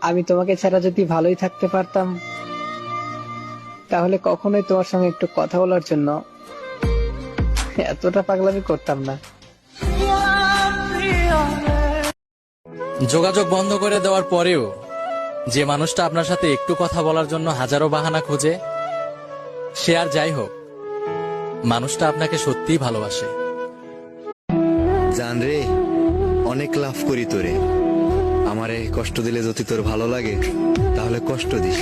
আমি তোমাকে ছাড়া যদি ভালোই থাকতে পারতাম তাহলে কখনোই তোমার সঙ্গে একটু কথা বলার জন্য এতটা পাগলামি করতাম না। যোগাযোগ বন্ধ করে দেওয়ার পরেও যে মানুষটা আপনার সাথে একটু কথা বলার জন্য হাজারো বাহানা খোঁজে সে আর যাই হোক মানুষটা আপনাকে সত্যিই ভালোবাসে। জান রে অনেক লাভ করি তোরে। আমারে কষ্ট দিলে যদি তোর ভালো লাগে তাহলে কষ্ট দিস।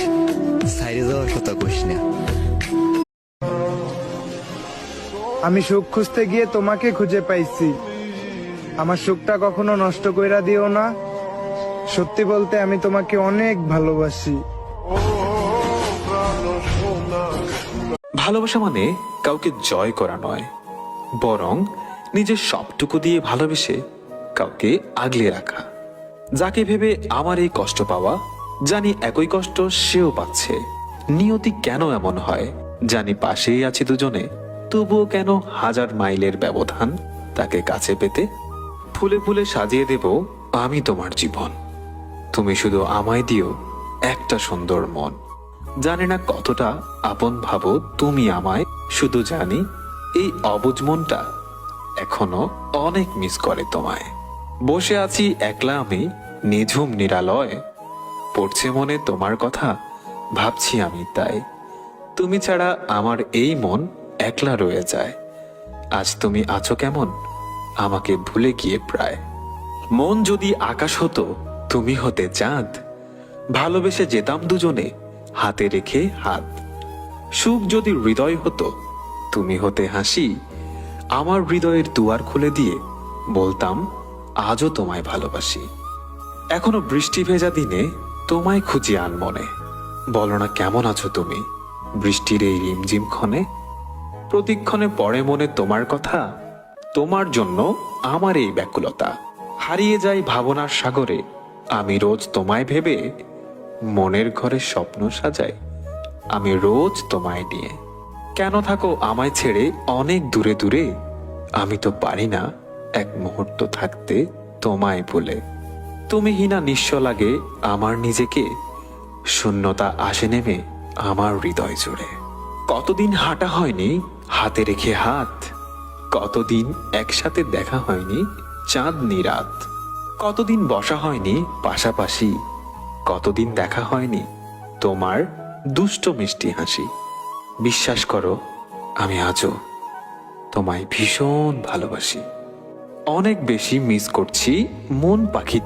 সাইরে যাওয়ার কথা কইস না। আমি সুখ খুঁজতে গিয়ে তোমাকে খুঁজে পাইছি। আমার সুখটা কখনো নষ্ট কইরা দিও না। সত্যি বলতে আমি তোমাকে অনেক ভালোবাসি। ভালোবাসা মানে কাউকে জয় করা নয় বরং নিজের সবটুকু দিয়ে ভালোবেসে কাউকে আগলে রাখা। যাকে ভেবে আমার এই কষ্ট পাওয়া, জানি একই কষ্ট সেও পাচ্ছে। নিয়তি কেন এমন হয়? জানি পাশেই আছি দুজনে, তবুও কেন হাজার মাইলের ব্যবধান তাকে কাছে পেতে? ফুলে ফুলে সাজিয়ে দেব আমি তোমার জীবন। তুমি শুধু আমায় দিও একটা সুন্দর মন। জানি না কতটা আপন ভাবো তুমি আমায়, শুধু জানি এই অবুজ মনটা এখনও অনেক মিস করে তোমায়। বসে আছি একলা আমি, নিঝুম নিরালয়। পড়ছে মনে তোমার কথা, ভাবছি আমি তাই। তুমি ছাড়া আমার এই মন একলা রয়ে যায়। আজ তুমি আছো কেমন? আমাকে ভুলে গিয়ে প্রায়। মন যদি আকাশ হতো, তুমি হতে চাঁদ। ভালোবেসে যেতাম দুজনে, হাতে রেখে হাত। সুখ যদি হৃদয় হতো, তুমি হতে হাসি। আমার হৃদয়ের দুয়ার খুলে দিয়ে বলতাম আজও তোমায় ভালোবাসি। এখনও বৃষ্টি ভেজা দিনে তোমায় খুঁজি আন মনে বলো না কেমন আছো তুমি? বৃষ্টির এই রিমঝিম ক্ষণে? প্রতিক্ষণে পড়ে মনে তোমার কথা? তোমার জন্য আমার এই ব্যাকুলতা। হারিয়ে যাই ভাবনার সাগরে। আমি রোজ তোমায় ভেবে মনের ঘরে স্বপ্ন সাজাই। আমি রোজ তোমায় নিয়ে। কেন থাকো আমায় ছেড়ে অনেক দূরে দূরে? আমি তো পারি না এক মুহূর্ত থাকতে তোমায় বলে, তুমি হিনা নিঃস্ব লাগে আমার নিজেকে, শূন্যতা আসে নেমে আমার হৃদয় জুড়ে। কতদিন হাঁটা হয়নি, হাতে রেখে হাত, কতদিন একসাথে দেখা হয়নি, চাঁদনি রাত, কতদিন বসা হয়নি, পাশাপাশি কতদিন দেখা হয়নি, তোমার দুষ্ট মিষ্টি হাসি। বিশ্বাস করো, আমি আজও তোমায় ভীষণ ভালোবাসি। অনেক বেশি মিস করছি মন পাখি